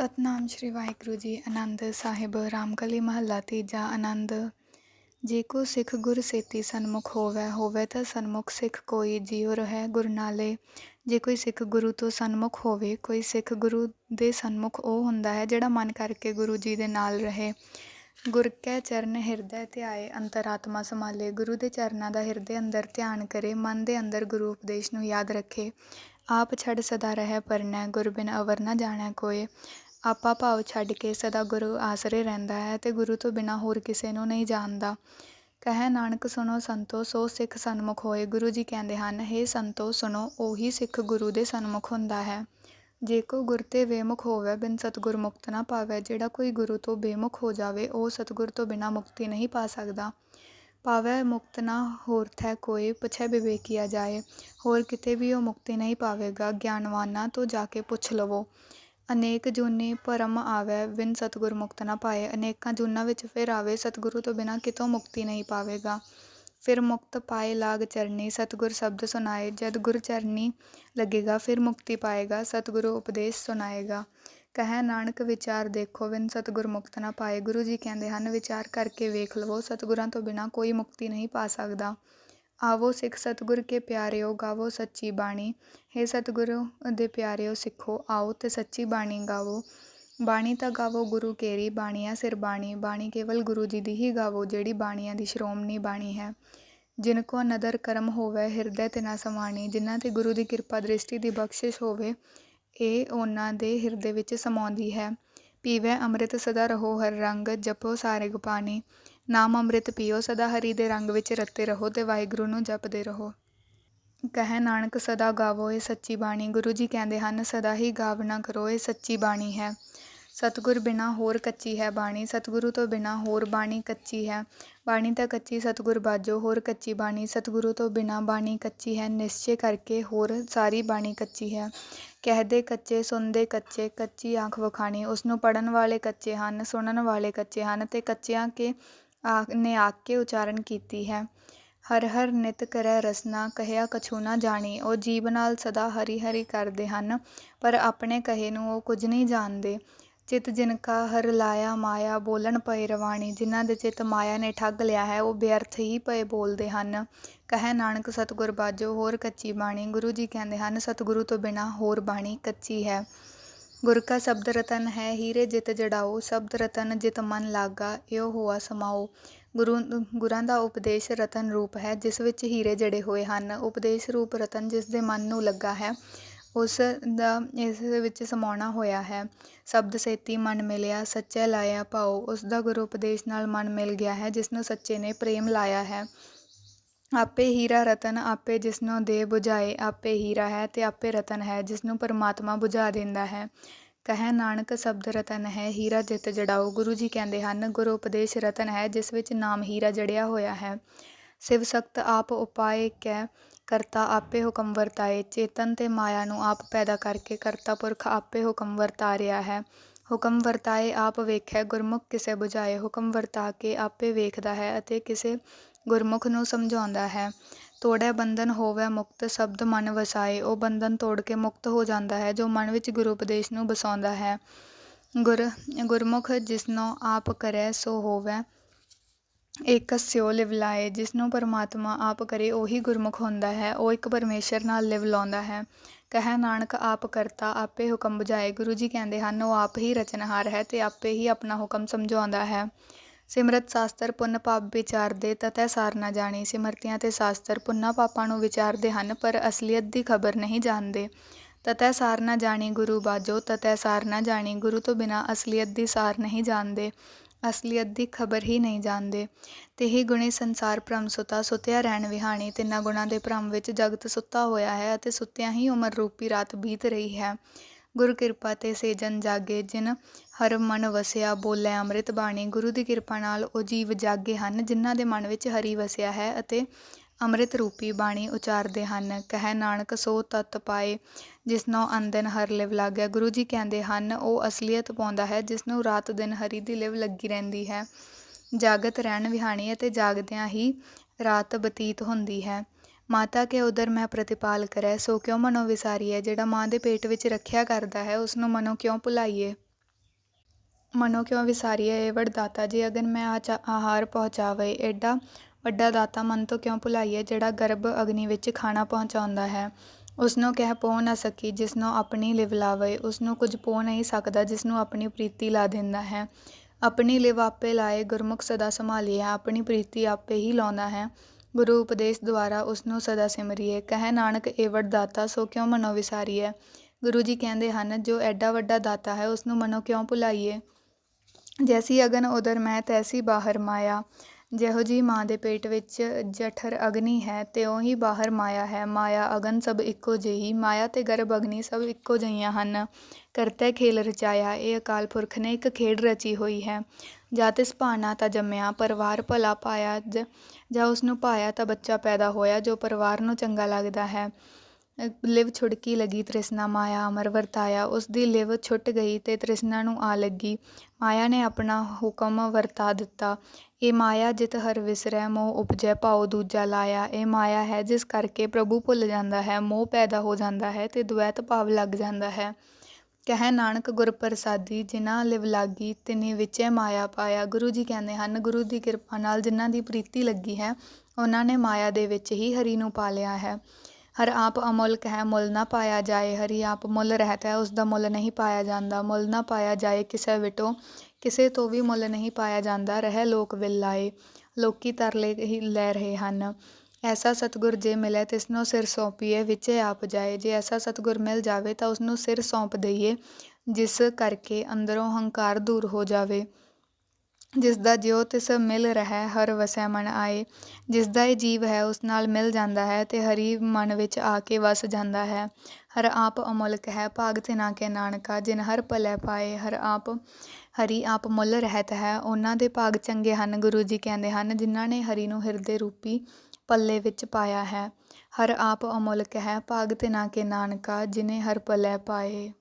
ਸਤਨਾਮ ਸ਼੍ਰੀ ਵਾਹਿਗੁਰੂ ਜੀ। ਆਨੰਦ ਸਾਹਿਬ, ਰਾਮਕਲੀ ਮਹੱਲਾ ਤੀਜਾ ਆਨੰਦ। ਜੇ ਕੋ ਸਿੱਖ ਗੁਰ ਸੇਤੀ ਸਨਮੁਖ ਹੋਵੇ, ਹੋਵੈ ਤਾਂ ਸਨਮੁਖ ਸਿੱਖ ਕੋਈ ਜਿਉ ਰਹਿ ਗੁਰ ਨਾਲੇ। ਜੇ ਕੋਈ ਸਿੱਖ ਗੁਰੂ ਤੋਂ ਸਨਮੁਖ ਹੋਵੇ, ਕੋਈ ਸਿੱਖ ਗੁਰੂ ਦੇ ਸਨਮੁਖ ਉਹ ਹੁੰਦਾ ਹੈ ਜਿਹੜਾ ਮਨ ਕਰਕੇ ਗੁਰੂ ਜੀ ਦੇ ਨਾਲ ਰਹੇ। ਗੁਰ ਕੈ ਚਰਨ ਹਿਰਦੈ ਧਿਆਏ ਅੰਤਰਾਤਮਾ ਸੰਭਾਲੇ। ਗੁਰੂ ਦੇ ਚਰਨਾਂ ਦਾ ਹਿਰਦੇ ਅੰਦਰ ਧਿਆਨ ਕਰੇ, ਮਨ ਦੇ ਅੰਦਰ ਗੁਰੂ ਉਪਦੇਸ਼ ਨੂੰ ਯਾਦ ਰੱਖੇ। ਆਪ ਛੱਡ ਸਦਾ ਰਹਿ ਪਰਨੈ, ਗੁਰ ਬਿਨ ਅਵਰ ਨਾ ਜਾਣੈ ਕੋਏ। ਆਪਾ ਭਾਵ ਛੱਡ ਕੇ ਸਦਾ ਗੁਰੂ ਆਸਰੇ ਰਹਿੰਦਾ ਹੈ ਅਤੇ ਗੁਰੂ ਤੋਂ ਬਿਨਾਂ ਹੋਰ ਕਿਸੇ ਨੂੰ ਨਹੀਂ ਜਾਣਦਾ। ਕਹੈ ਨਾਨਕ, ਸੁਣੋ ਸੰਤੋ, ਸੋ ਸਿੱਖ ਸਨਮੁਖ ਹੋਏ। ਗੁਰੂ ਜੀ ਕਹਿੰਦੇ ਹਨ, ਹੇ ਸੰਤੋ, ਸੁਣੋ, ਉਹੀ ਸਿੱਖ ਗੁਰੂ ਦੇ ਸਨਮੁਖ ਹੁੰਦਾ ਹੈ। ਜੇ ਕੋ ਗੁਰ ਤੇ ਬੇਮੁਖ ਹੋਵੇ, ਬਿਨ ਸਤਗੁਰ ਮੁਕਤ ਨਾ ਪਾਵੇ, ਜਿਹੜਾ ਕੋਈ ਗੁਰੂ ਤੋਂ ਬੇਮੁਖ ਹੋ ਜਾਵੇ, ਉਹ ਸਤਗੁਰ ਤੋਂ ਬਿਨਾ ਮੁਕਤੀ ਨਹੀਂ ਪਾ ਸਕਦਾ। ਪਾਵੇ ਮੁਕਤ ਨਾ ਹੋਰ ਥੈ ਕੋਈ ਪੁੱਛੈ ਵਿਵੇਕੀਆ ਜਾਏ। ਹੋਰ ਕਿਤੇ ਵੀ ਉਹ ਮੁਕਤੀ ਨਹੀਂ ਪਾਵੇਗਾ। ਗਿਆਨਵਾਨਾਂ ਤੋਂ ਜਾ ਕੇ ਪੁੱਛ ਲਵੋ। ਅਨੇਕ ਜੂਨੀ ਭਰਮ ਆਵੇ, ਬਿਨ ਸਤਿਗੁਰ ਮੁਕਤ ਨਾ ਪਾਏ। ਅਨੇਕਾਂ ਜੂਨਾਂ ਵਿੱਚ ਫਿਰ ਆਵੇ, ਸਤਿਗੁਰੂ ਤੋਂ ਬਿਨਾ ਕਿਤੋਂ ਮੁਕਤੀ ਨਹੀਂ ਪਾਵੇਗਾ। ਫਿਰ ਮੁਕਤ ਪਾਏ ਲਾਗ ਚਰਨੀ, ਸਤਿਗੁਰ ਸ਼ਬਦ ਸੁਨਾਏ ਜਦ ਗੁਰ ਚਰਨੀ ਲੱਗੇਗਾ, ਫਿਰ ਮੁਕਤੀ ਪਾਏਗਾ, ਸਤਿਗੁਰੂ ਉਪਦੇਸ਼ ਸੁਣਾਏਗਾ। ਕਹੈ ਨਾਨਕ, ਵਿਚਾਰ ਦੇਖੋ, ਬਿਨ ਸਤਗੁਰ ਮੁਕਤ ਨਾ ਪਾਏ। ਗੁਰੂ ਜੀ ਕਹਿੰਦੇ ਹਨ, ਵਿਚਾਰ ਕਰਕੇ ਵੇਖ ਲਵੋ, ਸਤਿਗੁਰਾਂ ਤੋਂ ਬਿਨਾ ਕੋਈ ਮੁਕਤੀ ਨਹੀਂ ਪਾ ਸਕਦਾ। ਆਵੋ ਸਿੱਖ ਸਤਿਗੁਰ ਕੇ ਪਿਆਰਿਓ ਗਾਵੋ ਸੱਚੀ ਬਾਣੀ। ਹੈ ਸਤਿਗੁਰੂ ਦੇ ਪਿਆਰਿਓ ਸਿੱਖੋ, ਆਓ ਤੇ ਸੱਚੀ ਬਾਣੀ ਗਾਵੋ। ਬਾਣੀ ਤਾਂ ਗਾਵੋ ਗੁਰੂ ਕੇਰੀ, ਬਾਣੀਆਂ ਸਿਰ ਬਾਣੀ। ਬਾਣੀ ਕੇਵਲ ਗੁਰੂ ਜੀ ਦੀ ਹੀ ਗਾਵੋ, ਜਿਹੜੀ ਬਾਣੀਆਂ ਦੀ ਸ਼੍ਰੋਮਣੀ ਬਾਣੀ ਹੈ। ਜਿਨ ਕੋ ਨਦਰ ਕਰਮ ਹੋਵੇ, ਹਿਰਦੈ ਤੇ ਨਾ ਸਮਾਣੀ। ਜਿਨ੍ਹਾਂ ਤੇ ਗੁਰੂ ਦੀ ਕਿਰਪਾ, ਦ੍ਰਿਸ਼ਟੀ ਦੀ ਬਖਸ਼ਿਸ਼ ਹੋਵੇ ਇਹ ਉਹਨਾਂ ਦੇ ਹਿਰਦੇ ਵਿੱਚ ਸਮਾਉਂਦੀ ਹੈ। ਪੀਵੇ ਅੰਮ੍ਰਿਤ ਸਦਾ ਰਹੋ, ਹਰ ਰੰਗ ਜਪੋ ਸਾਰੇ ਗੁਪਾਣੀ ਨਾਮ ਅੰਮ੍ਰਿਤ ਪੀਓ, ਸਦਾ ਹਰੀ ਦੇ ਰੰਗ ਵਿੱਚ ਰਤੇ ਰਹੋ ਤੇ ਵਾਹਿਗੁਰੂ ਨੂੰ ਜਪਦੇ ਰਹੋ। ਕਹੈ ਨਾਨਕ, ਸਦਾ ਗਾਵੋ ਇਹ ਸੱਚੀ ਬਾਣੀ। ਗੁਰੂ ਜੀ ਕਹਿੰਦੇ ਹਨ, ਸਦਾ ਹੀ ਗਾਵਨਾ ਕਰੋ, ਇਹ ਸੱਚੀ ਬਾਣੀ ਹੈ। ਸਤਿਗੁਰ ਬਿਨਾ ਹੋਰ ਕੱਚੀ ਹੈ ਬਾਣੀ, ਸਤਿਗੁਰੂ ਤੋਂ ਬਿਨਾ ਹੋਰ ਬਾਣੀ ਕੱਚੀ ਹੈ। ਬਾਣੀ ਤਾਂ ਕੱਚੀ, ਸਤਿਗੁਰ ਬਾਜੋ, ਹੋਰ ਕੱਚੀ ਬਾਣੀ। ਸਤਿਗੁਰੂ ਤੋਂ ਬਿਨਾ ਬਾਣੀ ਕੱਚੀ ਹੈ, ਨਿਸ਼ਚੈ ਕਰਕੇ ਹੋਰ ਸਾਰੀ ਬਾਣੀ ਕੱਚੀ ਹੈ। ਕਹਦੇ ਕੱਚੇ, ਸੁਣਦੇ ਕੱਚੇ, ਕੱਚੀ ਆਂਖ ਵਿਖਾਣੀ। ਉਸ ਨੂੰ ਪੜਨ ਵਾਲੇ ਕੱਚੇ ਹਨ, ਸੁਣਨ ਵਾਲੇ ਕੱਚੇ ਹਨ ਤੇ ਕੱਚਿਆਂ ਕੇ ਆ ਨੇ ਆਖ ਕੇ ਉਚਾਰਨ ਕੀਤੀ ਹੈ। ਹਰ ਹਰ ਨਿਤ ਕਰੈ ਰਸਨਾ, ਕਹਿਆ ਕਛੂ ਨਾ ਜਾਣੀ। ਉਹ ਜੀਵ ਨਾਲ ਸਦਾ ਹਰੀ ਹਰੀ ਕਰਦੇ ਹਨ, ਪਰ ਆਪਣੇ ਕਹੇ ਨੂੰ ਉਹ ਕੁਝ ਨਹੀਂ ਜਾਣਦੇ। ਚਿਤ ਜਿਨਕਾ ਹਰ ਲਾਇਆ ਮਾਇਆ, ਬੋਲਣ ਪਏ ਰਵਾਣੀ। ਜਿਨ੍ਹਾਂ ਦੇ ਚਿਤ ਮਾਇਆ ਨੇ ਠੱਗ ਲਿਆ ਹੈ, ਉਹ ਬੇਅਰਥ ਹੀ ਪਏ ਬੋਲਦੇ ਹਨ। ਕਹੈ ਨਾਨਕ, ਸਤਿਗੁਰ ਬਾਜੋ, ਹੋਰ ਕੱਚੀ ਬਾਣੀ। ਗੁਰੂ ਜੀ ਕਹਿੰਦੇ ਹਨ, ਸਤਿਗੁਰੂ ਤੋਂ ਬਿਨਾ ਹੋਰ ਬਾਣੀ ਕੱਚੀ ਹੈ। ਗੁਰ ਕਾ ਸ਼ਬਦ ਰਤਨ ਹੈ, ਹੀਰੇ ਜਿਤ ਜੜਾਓ, ਸ਼ਬਦ ਰਤਨ ਜਿਤ ਮਨ ਲਾਗਾ ਇਹੋ ਹੋਆ ਸਮਾਓ। ਗੁਰੂ, ਗੁਰਾਂ ਦਾ ਉਪਦੇਸ਼ ਰਤਨ ਰੂਪ ਹੈ, ਜਿਸ ਵਿੱਚ ਹੀਰੇ ਜੜੇ ਹੋਏ ਹਨ। ਉਪਦੇਸ਼ ਰੂਪ ਰਤਨ ਜਿਸ ਦੇ ਮਨ ਨੂੰ ਲੱਗਾ ਹੈ, ਉਸ ਦਾ, ਇਸ ਵਿੱਚ ਸਮਾਉਣਾ ਹੋਇਆ ਹੈ। ਸ਼ਬਦ ਸੇਤੀ ਮਨ ਮਿਲਿਆ, ਸੱਚੇ ਲਾਇਆ ਭਾਉ ਉਸ ਦਾ ਗੁਰੂ ਉਪਦੇਸ਼ ਨਾਲ ਮਨ ਮਿਲ ਗਿਆ ਹੈ, ਜਿਸ ਨੂੰ ਸੱਚੇ ਨੇ ਪ੍ਰੇਮ ਲਾਇਆ ਹੈ। ਆਪੇ ਹੀਰਾ ਰਤਨ ਆਪੇ ਜਿਸਨੂੰ ਦੇ ਬੁਝਾਏ, ਆਪੇ ਹੀਰਾ ਹੈ ਅਤੇ ਆਪੇ ਰਤਨ ਹੈ ਜਿਸ ਨੂੰ ਪਰਮਾਤਮਾ ਬੁਝਾ ਦਿੰਦਾ ਹੈ। ਕਹੈ ਨਾਨਕ ਸਬਦ ਰਤਨ ਹੈ, ਹੀਰਾ ਜਿਤ ਜੜਾਓ। ਗੁਰੂ ਜੀ ਕਹਿੰਦੇ ਹਨ, ਗੁਰ ਉਪਦੇਸ਼ ਰਤਨ ਹੈ, ਜਿਸ ਵਿੱਚ ਨਾਮ ਹੀਰਾ ਜੜਿਆ ਹੋਇਆ ਹੈ। ਸਿਵ ਸਖਤ ਆਪ ਉਪਾਏ ਕੈ, ਕਰਤਾ ਆਪੇ ਹੁਕਮ ਵਰਤਾਏ। ਚੇਤਨ ਤੇ ਮਾਇਆ ਨੂੰ ਆਪ ਪੈਦਾ ਕਰਕੇ ਕਰਤਾ ਪੁਰਖ ਆਪੇ ਹੁਕਮ ਵਰਤਾ ਰਿਹਾ ਹੈ। ਹੁਕਮ ਵਰਤਾਏ ਆਪ ਵੇਖੈ, ਗੁਰਮੁਖ ਕਿਸੇ ਬੁਝਾਏ। ਹੁਕਮ ਵਰਤਾ ਕੇ ਆਪੇ ਵੇਖਦਾ ਹੈ ਅਤੇ ਕਿਸੇ ਗੁਰਮੁਖ ਨੂੰ ਸਮਝਾਉਂਦਾ ਹੈ, ਤੋੜੈ ਬੰਧਨ ਹੋਵੈ ਮੁਕਤ, ਸ਼ਬਦ ਮਨ ਵਸਾਏ। ਉਹ ਬੰਧਨ ਤੋੜ ਕੇ ਮੁਕਤ ਹੋ ਜਾਂਦਾ ਹੈ, ਜੋ ਮਨ ਵਿੱਚ ਗੁਰੂ ਉਪਦੇਸ਼ ਨੂੰ ਵਸਾਉਂਦਾ ਹੈ। ਗੁਰ, ਗੁਰਮੁਖ ਜਿਸਨੋ ਆਪ ਕਰੈ, ਸੋ ਹੋਵੈ ਇੱਕ ਲਿਵ ਲਿਵਲਾਏ ਜਿਸ ਨੂੰ ਪਰਮਾਤਮਾ ਆਪ ਕਰੇ, ਉਹੀ ਗੁਰਮੁਖ ਹੁੰਦਾ ਹੈ। ਉਹ ਇੱਕ ਪਰਮੇਸ਼ਰ ਨਾਲ ਲਿਵ ਲਾਉਂਦਾ ਹੈ। ਕਹੈ ਨਾਨਕ ਆਪ ਕਰਤਾ, ਆਪੇ ਹੁਕਮ ਬੁਝਾਏ। ਗੁਰੂ ਜੀ ਕਹਿੰਦੇ ਹਨ, ਉਹ ਆਪ ਹੀ ਰਚਨਹਾਰ ਹੈ ਤੇ ਆਪੇ ਹੀ ਆਪਣਾ ਹੁਕਮ ਸਮਝਾਉਂਦਾ ਹੈ। ਸਿਮਰਤ ਸ਼ਾਸਤਰ ਪੁੰਨ ਪਾਪ ਵਿਚਾਰਦੇ ਤਤੈ ਸਾਰ ਨਾ ਜਾਣੀ। ਸਿਮਰਤੀਆਂ ਤੇ ਸ਼ਾਸਤਰ ਪੁੰਨਾ ਪਾਪਾਂ ਨੂੰ ਵਿਚਾਰਦੇ ਹਨ, ਪਰ ਅਸਲੀਅਤ ਦੀ ਖਬਰ ਨਹੀਂ ਜਾਣਦੇ। ਤਤੈ ਸਾਰ ਨਾ ਜਾਣੀ ਗੁਰੂ ਬਾਜੋ, ਤਤੈ ਸਾਰ ਨਾ ਜਾਣੀ ਗੁਰੂ ਤੋਂ ਬਿਨਾ ਅਸਲੀਅਤ ਦੀ ਸਾਰ ਨਹੀਂ ਜਾਣਦੇ। ਅਸਲੀਅਤ ਦੀ ਖਬਰ ਹੀ ਨਹੀਂ ਜਾਣਦੇ। ਤੇ ਹੀ ਗੁਣੀ ਸੰਸਾਰ ਭ੍ਰਮ ਸੁਤਾ, ਸੁਤਿਆ ਰਹਿਣ ਵਿਹਾਣੀ। ਤਿੰਨਾਂ ਗੁਣਾਂ ਦੇ ਭ੍ਰਮ ਵਿੱਚ ਜਗਤ ਸੁੱਤਾ ਹੋਇਆ ਹੈ ਅਤੇ ਸੁੱਤਿਆਂ ਹੀ ਉਮਰ ਰੂਪੀ ਰਾਤ ਬੀਤ ਰਹੀ ਹੈ। ਗੁਰ ਕਿਰਪਾ ਤੇ ਸੇਜਨ ਜਾਗੇ, ਜਿਨ ਹਰ ਮਨ ਵਸਿਆ ਬੋਲੇ ਅੰਮ੍ਰਿਤ ਬਾਣੀ। ਗੁਰੂ ਦੀ ਕਿਰਪਾ ਨਾਲ ਉਹ ਜੀਵ ਜਾਗੇ ਹਨ, ਜਿਨ੍ਹਾਂ ਦੇ ਮਨ ਵਿੱਚ ਹਰੀ ਵਸਿਆ ਹੈ ਅਤੇ ਅੰਮ੍ਰਿਤ ਰੂਪੀ ਬਾਣੀ ਉਚਾਰਦੇ ਹਨ। ਕਹਿ ਨਾਨਕ, ਸੋ ਤਤ ਪਾਏ, ਜਿਸ ਨੂੰ ਅੰਦਨ ਹਰ ਲਿਵ ਲੱਗਿਆ ਗੁਰੂ ਜੀ ਕਹਿੰਦੇ ਹਨ, ਉਹ ਅਸਲੀਅਤ ਪਾਉਂਦਾ ਹੈ, ਜਿਸ ਨੂੰ ਰਾਤ ਦਿਨ ਹਰੀ ਦੀ ਲਿਵ ਲੱਗੀ ਰਹਿੰਦੀ ਹੈ। ਜਾਗਤ ਰਹਿਣ ਵਿਹਾਣੀ ਅਤੇ ਜਾਗਦਿਆਂ ਹੀ ਰਾਤ ਬਤੀਤ ਹੁੰਦੀ ਹੈ। ਮਾਤਾ ਕੇ ਉਦਰ ਮੈਂ ਪ੍ਰਤਿਪਾਲ ਕਰੈ ਸੋ ਕਿਉ ਮਨੋ ਵਿਸਾਰੀਏ? ਜਿਹੜਾ ਮਾਂ ਦੇ ਪੇਟ ਵਿੱਚ ਰੱਖਿਆ ਕਰਦਾ ਹੈ ਉਸ ਨੂੰ ਮਨੋ ਕਿਉਂ ਭੁਲਾਈਏ? ਮਨੋ ਕਿਉਂ ਵਿਸਾਰੀਐ ਏ ਵਡਦਾਤਾ ਜੇ, ਅਗਰ ਮੈਂ ਆਚ ਆਹਾਰ ਪਹੁੰਚਾਵੇ, ਏਡਾ ਵੱਡਾ ਦਾਤਾ ਮਨ ਤੋਂ ਕਿਉਂ ਭੁਲਾਈਏ, ਜਿਹੜਾ ਗਰਭ ਅਗਨੀ ਵਿੱਚ ਖਾਣਾ ਪਹੁੰਚਾਉਂਦਾ ਹੈ? ਉਸਨੂੰ ਕਹਿ ਪੋ ਨਾ ਸਕੀ ਜਿਸ ਨੂੰ ਆਪਣੀ ਲਿਵ ਲਾਵੇ। ਉਸਨੂੰ ਕੁਝ ਪੋ ਨਹੀਂ ਸਕਦਾ ਜਿਸ ਨੂੰ ਆਪਣੀ ਪ੍ਰੀਤੀ ਲਾ ਦਿੰਦਾ ਹੈ। ਆਪਣੀ ਲਿਵ ਆਪੇ ਲਾਏ, ਗੁਰਮੁਖ ਸਦਾ ਸੰਭਾਲੀਏ, ਆਪਣੀ ਪ੍ਰੀਤੀ ਆਪੇ ਹੀ ਲਾਉਂਦਾ ਹੈ। ਗੁਰੂ ਉਪਦੇਸ਼ ਦੁਆਰਾ ਉਸਨੂੰ ਸਦਾ ਸਿਮਰੀਏ। ਕਹੇ ਨਾਨਕ ਏਵੜ ਦਾਤਾ, ਸੋ ਕਿਉਂ ਮਨੋ ਵਿਸਾਰੀਐ? ਗੁਰੂ ਜੀ ਕਹਿੰਦੇ ਹਨ, ਜੋ ਐਡਾ ਵੱਡਾ ਦਾਤਾ ਹੈ, ਉਸਨੂੰ ਮਨੋ ਕਿਉਂ ਭੁਲਾਈਏ? ਜੈਸੀ ਅਗਨ ਉਦਰ ਮੈਂ ਤੈਸੀ ਬਾਹਰ ਮਾਇਆ। ਜਿਹੋ ਜੀ ਮਾਂ ਦੇ ਪੇਟ ਵਿੱਚ ਜਠਰ ਅਗਨੀ ਹੈ, ਤਿਉਂ ਹੀ ਬਾਹਰ ਮਾਇਆ ਹੈ। ਮਾਇਆ, ਅਗਨ ਸਭ ਇੱਕੋ ਜਿਹੀ, ਮਾਇਆ ਤੇ ਗਰਭ ਅਗਨੀ ਸਭ ਇੱਕੋ ਜਿਹੀਆਂ ਹਨ। ਕਰਤੇ ਖੇਲ ਰਚਾਇਆ, ਇਹ ਅਕਾਲ ਪੁਰਖ ਨੇ ਇੱਕ ਖੇਡ ਰਚੀ ਹੋਈ ਹੈ। ਜਾਂ ਤਿਸ ਭਾਣਾ ਤਾਂ ਜੰਮਿਆ, ਪਰਿਵਾਰ ਭਲਾ ਪਾਇਆ ਜ, ਜਾਂ ਉਸ ਨੂੰ ਪਾਇਆ ਤਾਂ ਬੱਚਾ ਪੈਦਾ ਹੋਇਆ, ਜੋ ਪਰਿਵਾਰ ਨੂੰ ਚੰਗਾ ਲੱਗਦਾ ਹੈ। ਲਿਵ ਛੁੜਕੀ ਲੱਗੀ, ਤ੍ਰਿਸ਼ਨਾ ਮਾਇਆ ਅਮਰ ਵਰਤਾਇਆ। ਉਸ ਦੀ ਲਿਵ ਛੁੱਟ ਗਈ ਅਤੇ ਤ੍ਰਿਸ਼ਨਾ ਨੂੰ ਆ ਲੱਗੀ। ਮਾਇਆ ਨੇ ਆਪਣਾ ਹੁਕਮ ਵਰਤਾ ਦਿੱਤਾ। ਇਹ ਮਾਇਆ ਜਿਤ ਹਰ ਵਿਸਰੈ, ਮੋਹ ਉਪਜੈ, ਭਾਉ ਦੂਜਾ ਲਾਇਆ। ਇਹ ਮਾਇਆ ਹੈ ਜਿਸ ਕਰਕੇ ਪ੍ਰਭੂ ਭੁੱਲ ਜਾਂਦਾ ਹੈ, ਮੋਹ ਪੈਦਾ ਹੋ ਜਾਂਦਾ ਹੈ ਤੇ ਦੁਐਤ ਭਾਵ ਲੱਗ ਜਾਂਦਾ ਹੈ। ਕਹਿ ਨਾਨਕ ਗੁਰ ਪ੍ਰਸਾਦੀ ਜਿਨ੍ਹਾਂ ਲਿਵ ਲਾਗੀ ਤਿਨੀ ਵਿਚੇ ਮਾਇਆ ਪਾਇਆ। ਗੁਰੂ ਜੀ ਕਹਿੰਦੇ ਹਨ, ਗੁਰੂ ਦੀ ਕਿਰਪਾ ਨਾਲ ਜਿਨ੍ਹਾਂ ਦੀ ਪ੍ਰੀਤੀ ਲੱਗੀ ਹੈ, ਉਹਨਾਂ ਨੇ ਮਾਇਆ ਦੇ ਵਿੱਚ ਹੀ ਹਰੀ ਨੂੰ ਪਾ ਲਿਆ ਹੈ। ਹਰ ਆਪ ਅਮੁੱਲਕ ਹੈ ਮੁੱਲ ਨਾ ਪਾਇਆ ਜਾਏ। ਹਰੀ ਆਪ ਮੁੱਲ ਰਹਿਤ ਹੈ ਉਸ ਦਾ ਮੁੱਲ ਨਹੀਂ ਪਾਇਆ ਜਾਂਦਾ। ਮੁੱਲ ਨਾ ਪਾਇਆ ਜਾਏ ਕਿਸੇ ਵਿਟੋ, ਕਿਸੇ ਤੋਂ ਵੀ ਮੁੱਲ ਨਹੀਂ ਪਾਇਆ ਜਾਂਦਾ। ਰਹਿ ਲੋਕ ਵਿਲਾਏ ਲੋਕੀ ਤਰਲੇ ਹੀ ਲੈ ਰਹੇ ਹਨ। ਐਸਾ ਸਤਿਗੁਰ ਜੇ ਮਿਲੇ ਤਿਸਨੂੰ ਸਿਰ ਸੌਂਪੀਏ ਵਿੱਚੇ ਆਪ ਜਾਏ। ਜੇ ਐਸਾ ਸਤਿਗੁਰ ਮਿਲ ਜਾਵੇ ਤਾਂ ਉਸਨੂੰ ਸਿਰ ਸੌਂਪ ਦਈਏ, ਜਿਸ ਕਰਕੇ ਅੰਦਰੋਂ ਹੰਕਾਰ ਦੂਰ ਹੋ ਜਾਵੇ। ਜਿਸ ਦਾ ਜਿਉ ਤਿਸ ਮਿਲ ਰਹਿ, ਹਰ ਵਸੈ ਮਨ ਆਏ। ਜਿਸ ਦਾ ਇਹ ਜੀਵ ਹੈ, ਉਸ ਨਾਲ ਮਿਲ ਜਾਂਦਾ ਹੈ ਤੇ ਹਰੀ ਮਨ ਵਿੱਚ ਆ ਕੇ ਵਸ ਜਾਂਦਾ ਹੈ। ਹਰ ਆਪ ਅਮੁੱਲਕ ਹੈ, ਭਾਗ ਤੇ ਨਾ ਕੇ ਨਾਨਕਾ। ਜਿਨ ਹਰ ਭਲੇ ਪਾਏ, ਹਰ ਆਪ, ਹਰੀ ਆਪ ਮੁੱਲ ਰਹਿਤ ਹੈ। ਉਹਨਾਂ ਦੇ ਭਾਗ ਚੰਗੇ ਹਨ, ਗੁਰੂ ਜੀ ਕਹਿੰਦੇ ਹਨ, ਜਿਨ੍ਹਾਂ ਨੇ ਹਰੀ ਨੂੰ ਹਿਰਦੇ ਰੂਪੀ ਪੱਲੇ ਵਿੱਚ ਪਾਇਆ ਹੈ। ਹਰ ਆਪ ਅਮੋਲਕ ਹੈ ਭਾਗ ਤੇ ਨਾ ਕੇ ਨਾਨਕਾ, ਜਿਨੇ ਹਰ ਭਲੇ ਪਾਏ।